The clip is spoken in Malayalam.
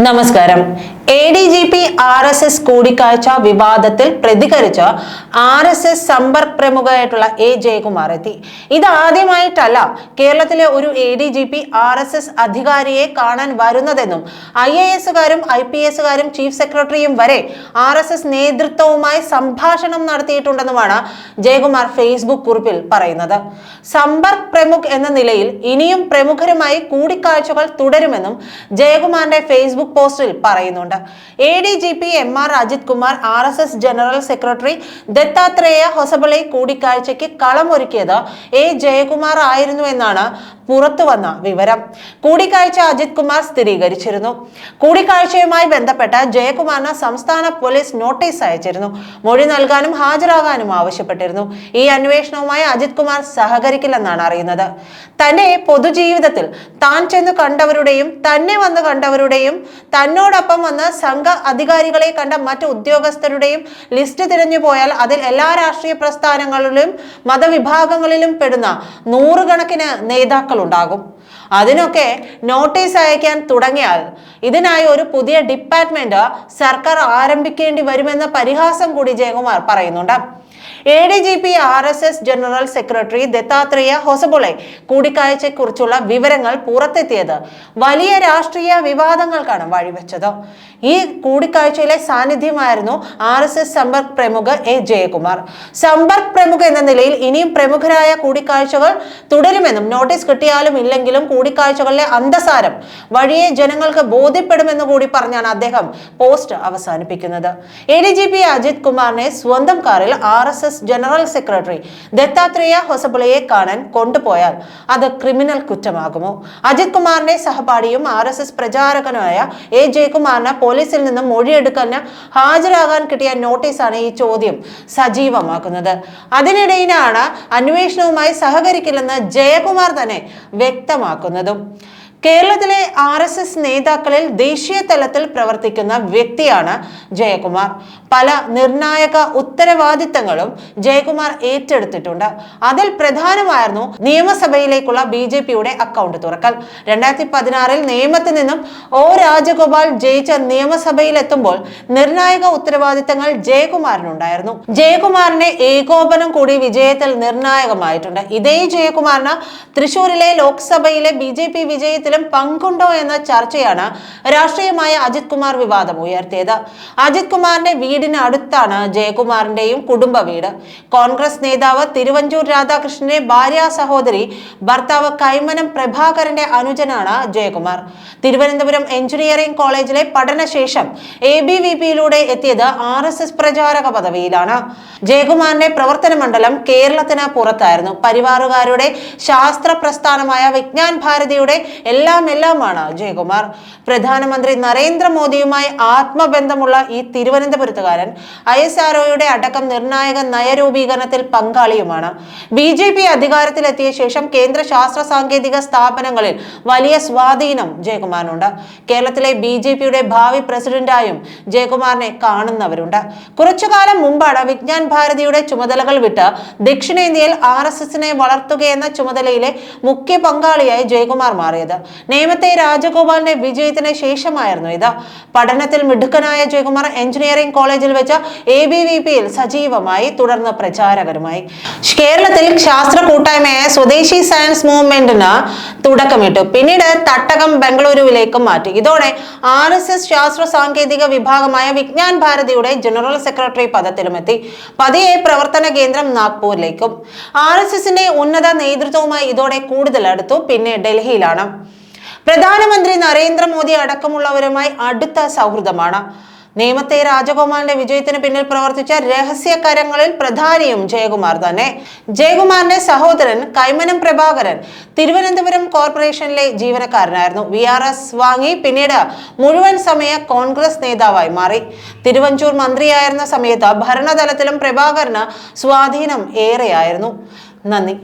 നമസ്കാരം. A D G P R S S കൂടിക്കാഴ്ച വിവാദത്തിൽ പ്രതികരിച്ച് ആർ എസ് എസ് സമ്പർക്ക് പ്രമുഖയായിട്ടുള്ള എ ജയകുമാർ എത്തി. ഇത് ആദ്യമായിട്ടല്ല കേരളത്തിലെ ഒരു A D G P R S S അധികാരിയെ കാണാൻ വരുന്നതെന്നും ഐ എ എസുകാരും ഐ പി എസുകാരും ചീഫ് സെക്രട്ടറിയും വരെ ആർ എസ് എസ് നേതൃത്വവുമായി സംഭാഷണം നടത്തിയിട്ടുണ്ടെന്നുമാണ് ജയകുമാർ ഫേസ്ബുക്ക് കുറിപ്പിൽ പറയുന്നത്. സമ്പർക്ക് പ്രമുഖ് എന്ന നിലയിൽ ഇനിയും പ്രമുഖരുമായി കൂടിക്കാഴ്ചകൾ തുടരുമെന്നും ജയകുമാറിന്റെ ഫേസ്ബുക്ക് പോസ്റ്റിൽ പറയുന്നുണ്ട്. A D G P M R Ajith Kumar R S S general secretary Dattatreya Hosabale കൂടിക്കാഴ്ചയ്ക്ക് കളമൊരുക്കിയത് എ ജയകുമാർ ആയിരുന്നു എന്നാണ് പുറത്തുവന്ന വിവരം. കൂടിക്കാഴ്ച അജിത് കുമാർ സ്ഥിരീകരിച്ചിരുന്നു. കൂടിക്കാഴ്ചയുമായി ബന്ധപ്പെട്ട ജയകുമാറിന് സംസ്ഥാന പോലീസ് നോട്ടീസ് അയച്ചിരുന്നു. മൊഴി നൽകാനും ഹാജരാകാനും ആവശ്യപ്പെട്ടിരുന്നു. ഈ അന്വേഷണവുമായി അജിത് കുമാർ സഹകരിക്കില്ലെന്നാണ് അറിയുന്നത്. തന്റെ പൊതുജീവിതത്തിൽ താൻ ചെന്ന് കണ്ടവരുടെയും തന്നെ വന്ന് കണ്ടവരുടെയും തന്നോടൊപ്പം വന്ന് സംഘ അധികാരികളെ കണ്ട മറ്റു ഉദ്യോഗസ്ഥരുടെയും ലിസ്റ്റ് തിരഞ്ഞു പോയാൽ അതിൽ എല്ലാ രാഷ്ട്രീയ പ്രസ്ഥാനങ്ങളിലും മതവിഭാഗങ്ങളിലും പെടുന്ന നൂറുകണക്കിന് നേതാക്കൾ ഉണ്ടാകും അതിനൊക്കെ നോട്ടീസ് അയക്കാൻ തുടങ്ങിയാൽ ഇതിനായി ഒരു പുതിയ ഡിപ്പാർട്ട്മെന്റ് സർക്കാർ ആരംഭിക്കേണ്ടി വരുമെന്ന പരിഹാസം കൂടി ജയകുമാർ പറയുന്നുണ്ട്. A D G P R S S general secretary Dattatreya Hosabale കൂടിക്കാഴ്ചയെക്കുറിച്ചുള്ള വിവരങ്ങൾ പുറത്തെത്തിയത്. വലിയ രാഷ്ട്രീയ വിവാദങ്ങൾക്കാണ് വഴിവെച്ചത്. ഈ കൂടിക്കാഴ്ചയിലെ സാന്നിധ്യമായിരുന്നു R S S Sampark Pramukh A Jayakumar. Sampark പ്രമുഖ എന്ന നിലയിൽ ഇനിയും പ്രമുഖരായ കൂടിക്കാഴ്ചകൾ തുടരുമെന്നും നോട്ടീസ് കിട്ടിയാലും ഇല്ലെങ്കിലും കൂടിക്കാഴ്ചകളിലെ അന്തസാരം വഴിയെ ജനങ്ങൾക്ക് ബോധ്യപ്പെടുമെന്ന് കൂടി പറഞ്ഞാണ് അദ്ദേഹം പോസ്റ്റ് അവസാനിപ്പിക്കുന്നത്. A D G P Ajith കുമാറിനെ സ്വന്തം കാറിൽ R S S general secretary Dattatreya ഹൊസബുളയെ കാണാൻ കൊണ്ടുപോയാൽ അത് ക്രിമിനൽ കുറ്റമാകുമോ? അജിത് കുമാറിന്റെ സഹപാഠിയും ആർ എസ് എസ് പ്രചാരകനുമായ എ ജയകുമാറിന് പോലീസിൽ നിന്നും മൊഴിയെടുക്കാൻ ഹാജരാകാൻ കിട്ടിയ നോട്ടീസാണ് ഈ ചോദ്യം സജീവമാക്കുന്നത്. അതിനിടയിലാണ് അന്വേഷണവുമായി സഹകരിക്കില്ലെന്ന് ജയകുമാർ തന്നെ വ്യക്തമാക്കുന്നതും. കേരളത്തിലെ ആർ എസ് എസ് നേതാക്കളിൽ ദേശീയ തലത്തിൽ പ്രവർത്തിക്കുന്ന വ്യക്തിയാണ് ജയകുമാർ. പല നിർണായക ഉത്തരവാദിത്തങ്ങളും ജയകുമാർ ഏറ്റെടുത്തിട്ടുണ്ട്. അതിൽ പ്രധാനമായിരുന്നു നിയമസഭയിലേക്കുള്ള ബി ജെ പിയുടെ അക്കൗണ്ട് തുറക്കൽ. രണ്ടായിരത്തി പതിനാറിൽ നിയമത്തിൽ നിന്നും ഒ രാജഗോപാൽ ജയിച്ച നിയമസഭയിലെത്തുമ്പോൾ നിർണായക ഉത്തരവാദിത്തങ്ങൾ ജയകുമാറിനുണ്ടായിരുന്നു. ജയകുമാറിന്റെ ഏകോപനം കൂടി വിജയത്തിൽ നിർണായകമായിട്ടുണ്ട്. ഇതേ ജയകുമാറിന് തൃശൂരിലെ ലോക്സഭയിലെ ബി ജെ പി വിജയത്തിലും പങ്കുണ്ടോ എന്ന ചർച്ചയാണ് രാഷ്ട്രീയമായ അജിത് കുമാർ വിവാദം ഉയർത്തിയത്. അജിത് കുമാറിന്റെ വീടിന് അടുത്താണ് ജയകുമാറിന്റെയും കുടുംബ വീട്. കോൺഗ്രസ് നേതാവ് തിരുവഞ്ചൂർ രാധാകൃഷ്ണന്റെ ഭാര്യ സഹോദരി ഭർത്താവ് കൈമനം പ്രഭാകരന്റെ അനുജനാണ് ജയകുമാർ. തിരുവനന്തപുരം എഞ്ചിനീയറിംഗ് കോളേജിലെ പഠനശേഷം എ ബി വി പിയിലൂടെ എത്തിയത് ആർ എസ് എസ് പ്രചാരക പദവിയിലാണ്. ജയകുമാറിന്റെ പ്രവർത്തന മണ്ഡലം കേരളത്തിന് പുറത്തായിരുന്നു. പരിവാറുകാരുടെ ശാസ്ത്ര പ്രസ്ഥാനമായ വിജ്ഞാൻ ഭാരതിയുടെ എല്ലാം എല്ലാമാണ് ജയകുമാർ പ്രധാനമന്ത്രി നരേന്ദ്രമോദിയുമായി ആത്മബന്ധമുള്ള ഈ തിരുവനന്തപുരത്തുകാരൻ ഐ എസ് ആർഒയുടെ അടക്കം നിർണായക നയരൂപീകരണത്തിൽ പങ്കാളിയുമാണ്. ബി ജെ പി അധികാരത്തിലെത്തിയ ശേഷം കേന്ദ്ര ശാസ്ത്ര സാങ്കേതിക സ്ഥാപനങ്ങളിൽ വലിയ സ്വാധീനം ജയകുമാറിനുണ്ട്. കേരളത്തിലെ ബി ജെ പിയുടെ ഭാവി പ്രസിഡന്റായും ജയകുമാറിനെ കാണുന്നവരുണ്ട്. കുറച്ചു കാലം മുമ്പാണ് വിജ്ഞാൻ ഭാരതിയുടെ ചുമതലകൾ വിട്ട് ദക്ഷിണേന്ത്യയിൽ ആർ എസ് എസിനെ വളർത്തുകയെന്ന ചുമതലയിലെ മുഖ്യ പങ്കാളിയായി ജയകുമാർ മാറിയത്. നേമത്തെ രാജഗോപാലിന്റെ വിജയത്തിന് ശേഷമായിരുന്നു ഇത്. പഠനത്തിൽ മിടുക്കനായ ജയകുമാർ എഞ്ചിനീയറിംഗ് കോളേജിൽ വെച്ച് എ ബി വി പിയിൽ സജീവമായി തുടർന്ന് പ്രചാരകരുമായി. കേരളത്തിൽ ശാസ്ത്ര കൂട്ടായ്മയായ സ്വദേശി സയൻസ് മൂവ്മെന്റിന് തുടക്കമിട്ടു. പിന്നീട് തട്ടകം ബംഗളൂരുവിലേക്ക് മാറ്റി. ഇതോടെ ആർ എസ് എസ് ശാസ്ത്ര സാങ്കേതിക വിഭാഗമായ വിജ്ഞാൻ ഭാരതിയുടെ ജനറൽ സെക്രട്ടറി പദത്തിലുമെത്തി പതിയെ പ്രവർത്തന കേന്ദ്രം നാഗ്പൂരിലേക്കും. ആർ എസ് എസിന്റെ ഉന്നത നേതൃത്വവുമായി ഇതോടെ കൂടുതൽ അടുത്തു. പിന്നെ ഡൽഹിയിലാണ്. പ്രധാനമന്ത്രി നരേന്ദ്രമോദി അടക്കമുള്ളവരുമായി അടുത്ത സൗഹൃദമാണ്. നേമത്തെ രാജഗോപാലിന്റെ വിജയത്തിന് പിന്നിൽ പ്രവർത്തിച്ച രഹസ്യകരങ്ങളിൽ പ്രധാനിയും ജയകുമാർ തന്നെ. ജയകുമാറിന്റെ സഹോദരൻ കൈമനം പ്രഭാകരൻ തിരുവനന്തപുരം കോർപ്പറേഷനിലെ ജീവനക്കാരനായിരുന്നു. വി ആർ എസ് വാങ്ങി പിന്നീട് മുഴുവൻ സമയ കോൺഗ്രസ് നേതാവായി മാറി. തിരുവഞ്ചൂർ മന്ത്രിയായിരുന്ന സമയത്ത് ഭരണതലത്തിലും പ്രഭാകരന് സ്വാധീനം ഏറെയായിരുന്നു. നന്ദി.